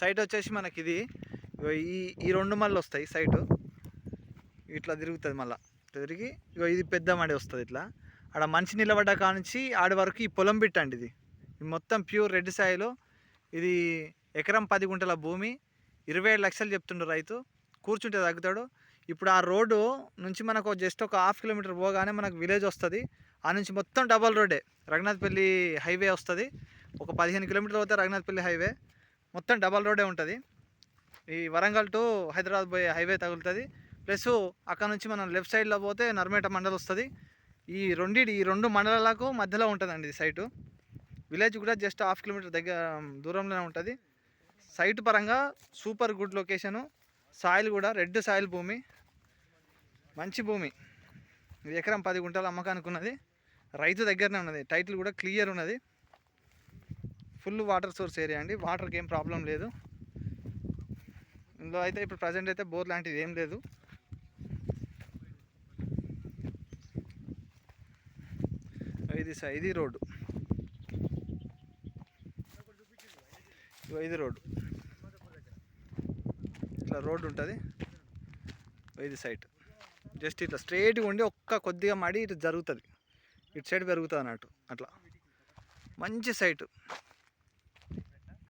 Site వచ్చేసి మనకి ఇది ఈ ఈ రెండు మళ్ళీ వస్తాయి సైటు ఇట్లా తిరుగుతుంది మళ్ళీ. తిరిగి ఇగో ఇది పెద్ద మడి వస్తుంది ఇట్లా. ఆడ మంచి నిలబడ్డ కానుంచి ఆడి వరకు ఈ పొలం పెట్టండి ఇది. ఇది మొత్తం ప్యూర్ రెడ్ సాయిలో. ఇది ఎకరం పది గుంటల భూమి. ఇరవై ఏడు లక్షలు చెప్తుండు రైతు. కూర్చుంటే తగ్గుతాడు. ఇప్పుడు ఆ రోడ్డు నుంచి మనకు జస్ట్ ఒక హాఫ్ కిలోమీటర్ పోగానే మనకు విలేజ్ వస్తుంది. ఆ నుంచి మొత్తం డబల్ రోడ్డే. రఘునాథ్పల్లి హైవే వస్తుంది. ఒక పదిహేను కిలోమీటర్లు పోతే రఘునాథ్పల్లి హైవే. మొత్తం డబల్ రోడ్డే ఉంటుంది. ఈ వరంగల్ టు హైదరాబాద్ పోయే హైవే తగులుతుంది. ప్లస్ అక్కడ నుంచి మనం లెఫ్ట్ సైడ్లో పోతే నర్మేట మండల్ వస్తుంది. ఈ రెండిటి ఈ రెండు మండలాలకు మధ్యలో ఉంటుందండి ఈ సైటు. విలేజ్ కూడా జస్ట్ హాఫ్ కిలోమీటర్ దగ్గర దూరంలోనే ఉంటుంది. సైట్ పరంగా సూపర్ గుడ్ లొకేషను. సాయిల్ కూడా రెడ్ సాయిల్ భూమి. మంచి భూమి. ఇది ఎకరం పది గుంటల అమ్మకానికి ఉన్నది. రైతు దగ్గరనే ఉన్నది. టైటిల్ కూడా క్లియర్ ఉన్నది. ఫుల్ వాటర్ సోర్స్ ఏరియా అండి. వాటర్కి ఏం ప్రాబ్లం లేదు. ఇందులో అయితే ఇప్పుడు ప్రజెంట్ అయితే బోర్ లాంటిది ఏం లేదు. ఇది ఇది రోడ్డు. ఇది రోడ్డు. ఇట్లా రోడ్డు ఉంటుంది. ఇది సైట్. జస్ట్ ఇట్లా స్ట్రైట్గా ఉండి ఒక్క కొద్దిగా మడి ఇటు జరుగుతుంది. ఇటు సైడ్ పెరుగుతుంది అన్నట్టు అట్లా. మంచి సైట్.